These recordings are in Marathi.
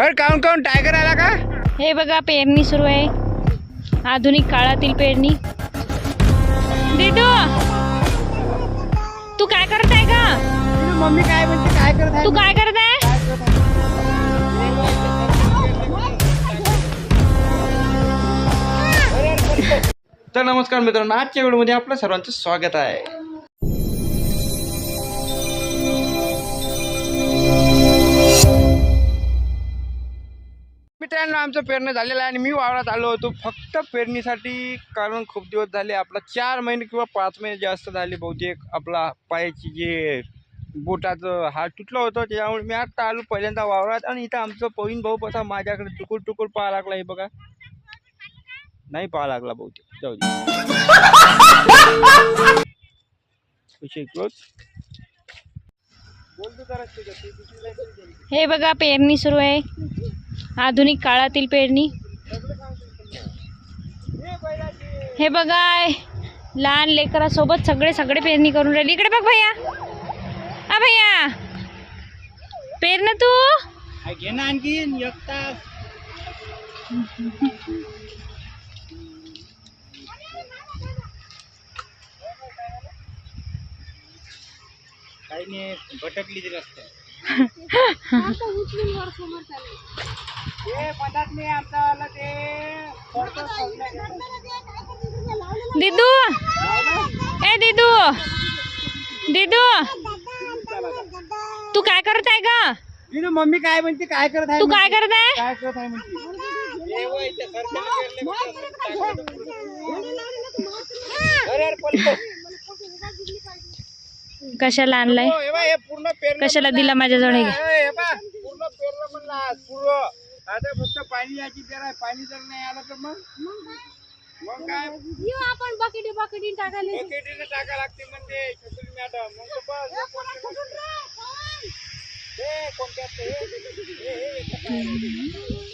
अरे काऊन काऊन टायगर आला का? हे बघा पेरणी सुरू आहे. आधुनिक काळातील पेरणी. दिदू तू काय करत आहे का मम्मी काय म्हणते? काय करत तू काय करत आहे? तर नमस्कार मित्रांनो आजच्या व्हिडिओमध्ये आपलं सर्वांचं स्वागत आहे. मित्रांनो आमचं पेरणं झालेलं आहे आणि मी वावरात आलो होतो. फक्त पेरणीसाठी कारण खूप दिवस झाले. आपला चार महिने किंवा पाच महिने जास्त झाले बहुतेक. आपला पायाची जे बोटाचं हात तुटलं होतं त्याच्यामुळे मी आता आलो पहिल्यांदा वावरात आणि इथं आमचं पवीन भाऊ कसा माझ्याकडे टुकूर टुकूर पाहा लागला. हे बघा. नाही पाहा लागला बहुतेक. जाऊ दे. विषय क्लोज हे बघा पेरणी सुरू आहे. आधुनिक काळातील पेरणी. हे बघा लहान लेकरासोबत सगळे सगळे पेरणी करून राहिले. इकडे बघ भैया. हा भैया. पेर ना तू. घे ना आणखीन एक तास. काही नाही भटकली ती रस्त्यात ए, मधात नाही आमचा वाला ते पडतो सोडलं. दिदू! ए दिदू! दिदू! तू काय करत आहे का ना मम्मी काय म्हणते? काय करत आहे तू काय? करत आहे? काय करत आहे म्हणते ए, वय, त्या सरकारने पेरले म्हणते. अरे, अरे, पडतो. कशाला आणलाय? हो, कशाला. दिला माझ्या जवळ हे? पूर्ण पेरलं म्हणलं आज, पूर्ण. आता फक्त पाणी याची पेर आहे. पाणी जर नाही आलं तर मग? मग काय? आपण बकेटी बकेटी टाकायला. बकेटीने टाका लागते म्हणते मॅडम. मग तर बस, हे कोणते- हे कोणत्यात ते, हे, हे, हे, हे.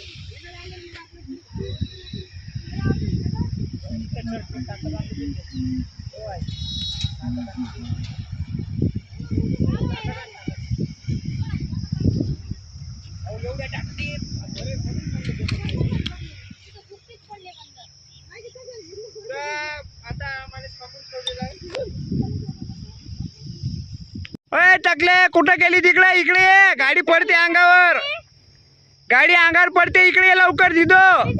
टाकले कुठं गेली तिकडे? इकडे ये. गाडी पडते अंगावर. गाडी अंगावर पडते. इकडे लवकर तिथं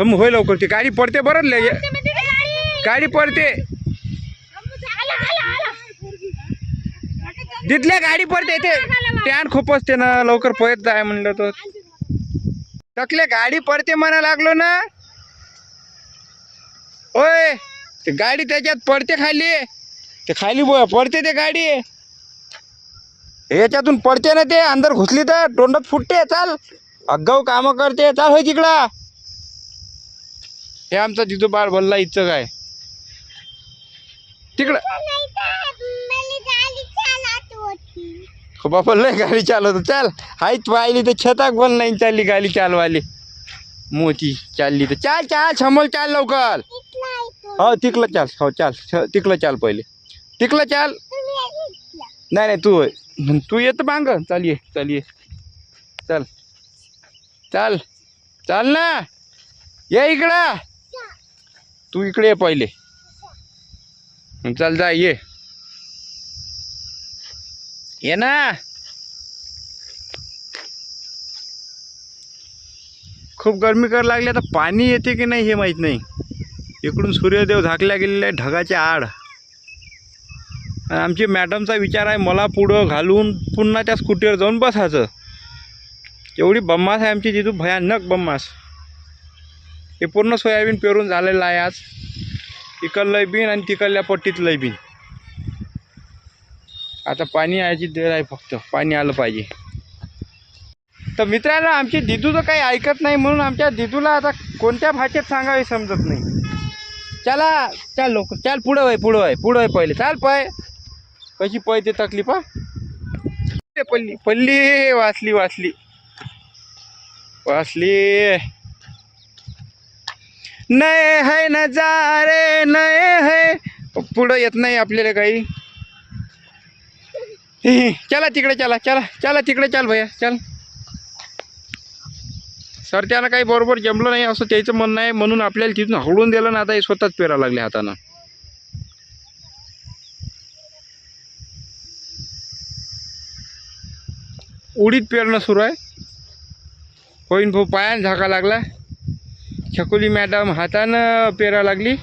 मग होय लवकर ती. गाडी पडते बरं गाडी पडते. तिथल्या गाडी पडते ते टॅन खूप असते ना लवकर पळत जाय म्हणलं तर. टाकले गाडी पडते म्हणा लागलो ना. ओय ते गाडी त्याच्यात पडते खाली. ते खाली पडते ते गाडी. याच्यातून पडते ना ते अंदर घुसली तर तोंडात फुटते चाल. अगाऊ कामं करते चाल होय तिकडं. हे आमचा जिजू बाळ बोलला इथं काय? तिकडं. हो बापा लय गाडी चालवतो. चाल हायच पाहिली तर छताक पण नाही चालली गाडी चालवाली मोठी चालली तर चाल चाल समोर चाल लवकर. हो तिकलं चाल हो चाल छ- तिकलं चाल पहिले. तिकलं चाल. नाही नाही तू तू येत मांग. चाल ये चाल ये. चल. चाल चाल ना. ये इकडं. तू इकडे ये पहिले. चल जा ये. ये ना। खूप गरमी कर लागली आता पाणी येते की नाही हे माहीत नाही. इकडून सूर्यदेव झाकल्या गेलेले आहे ढगाच्या आड. आणि आमची मॅडमचा विचार आहे मला पुढं घालून पुन्हा त्या स्कूटीवर जाऊन बसायचं. एवढी बम्मास आहे आमची तिथून भयानक बम्मास. हे पूर्ण सोयाबीन पेरून झालेलं आहे आज. इकडलं बीन आणि तिकडल्या पट्टीतलं बीन. आता पाणी यायची देर आहे फक्त. पाणी आलं पाहिजे. तर मित्रांनो आमची दिदू तर काही ऐकत नाही म्हणून आमच्या दिदूला आता कोणत्या भाषेत सांगावे समजत नाही. चला चाल लोक चाल पुढं वय पुढं वय पुढं वय पहिले. चाल पाय. कशी पय ते तकलीफ हा ते पल्ली पल्ली वाचली वाचली. वाचली. नये है नजारे नये है. पुढं येत नाही आपल्याला काही. चला तिकडे चला चला चला तिकडे चाल भैया चल. सर त्यानं काही बरोबर जमलं नाही असं त्याचं म्हणणं आहे म्हणून आपल्याला तिथून हळून दिलं ना आता हे स्वतःच पेरा लागले हातानं. उडीत पेरणं सुरू आहे. होईन भाऊ पायानं झाका लागला. छकुली मॅडम हातानं पेरा लागली.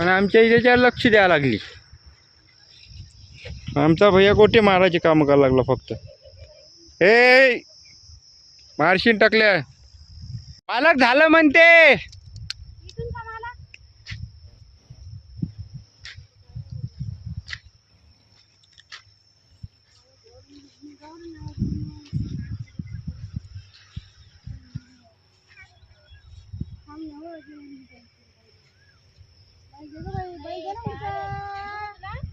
आणि आमच्या इथे लक्ष द्यायला लागली. आमचा भैया गोटे मारायचे कामं करायला लागला फक्त. ए! मारशीन टाकल्या. मालक झालं म्हणते.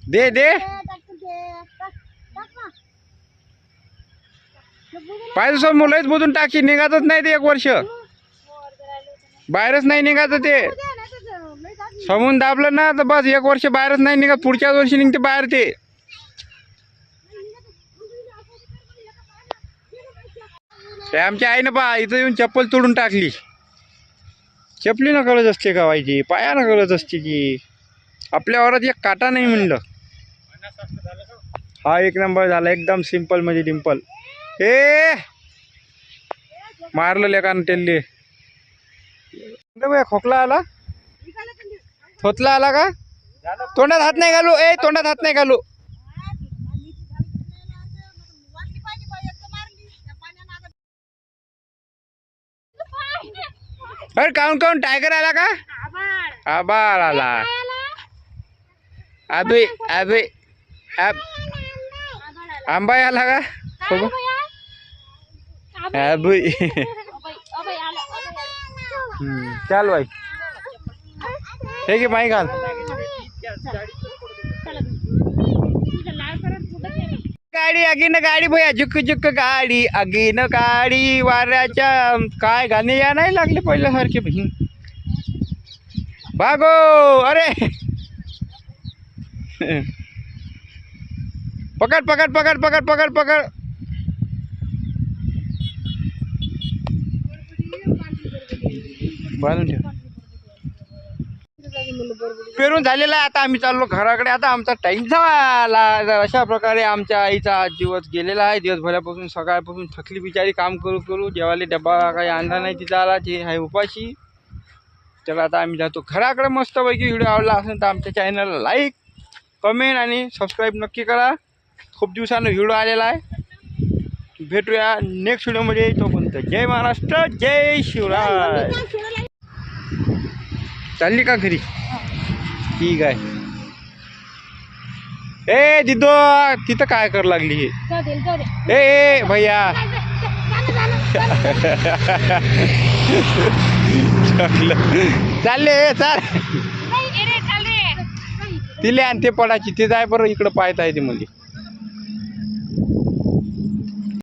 दे दे. पाहिजे सर मुलंच बुजून टाकी निघातच नाही ते एक वर्ष. बाहेरच नाही निघायचं ते. समून दाबलं ना तर बस एक वर्ष बाहेरच नाही निघत पुढच्याच वर्षी निघते बाहेर ते. आमच्या आईनं पा इथं येऊन चप्पल तोडून टाकली. चपली ना कळत असते का व्हायची पायानं कळत असते की? आपल्या वरात एक काटा नाही म्हणलं. हा एक नंबर झाला एकदम सिंपल म्हणजे डिंपल ए! मारलं लेकान टेल्ली खोकला आला? थोतला आला का? तोंडात हात नाही घालू. ए तोंडात हात नाही घालू. अरे काऊन काऊन? टायगर आला का? आबाळ आला. अभि अभि अब आंबा आला का? बघू भाई चाल बाई हे घे माई घाल गाडी अगीन गाडी भैया झुक झुक गाडी अगीन गाडी वाऱ्याच्या काय गाणे या नाही लागले पहिल्यासारखे बहीण भागो अरे पकड पकड पकड पकड पकड पकड बांधून ठेव. पेरून झालेला आहे आता आम्ही चाललो घराकडे. आता आमचा टाईम झाला. अशा प्रकारे आमच्या आईचा आज दिवस गेलेला आहे. दिवसभरापासून सकाळपासून थकली बिचारी काम करू करू. जेवायला डबा काही आणला नाही तिचा आला ते आहे उपाशी. तर आता आम्ही जातो घराकडे. मस्तपैकी व्हिडिओ आवडला असेल तर आमच्या चॅनलला लाईक कमेंट आणि सबस्क्राईब नक्की करा. खूप दिवसानं व्हिडिओ आलेला आहे. भेटूया नेक्स्ट व्हिडिओमध्ये तोपर्यंत जय महाराष्ट्र. जय शिवराय. चालली का घरी? ठीक आहे ए दिदो तिथं काय कर लागली हे? ए भैया. चालले चाल. तिले आणि ते पडायची ते जाय बरं इकडं पाहत आहे ते म्हणजे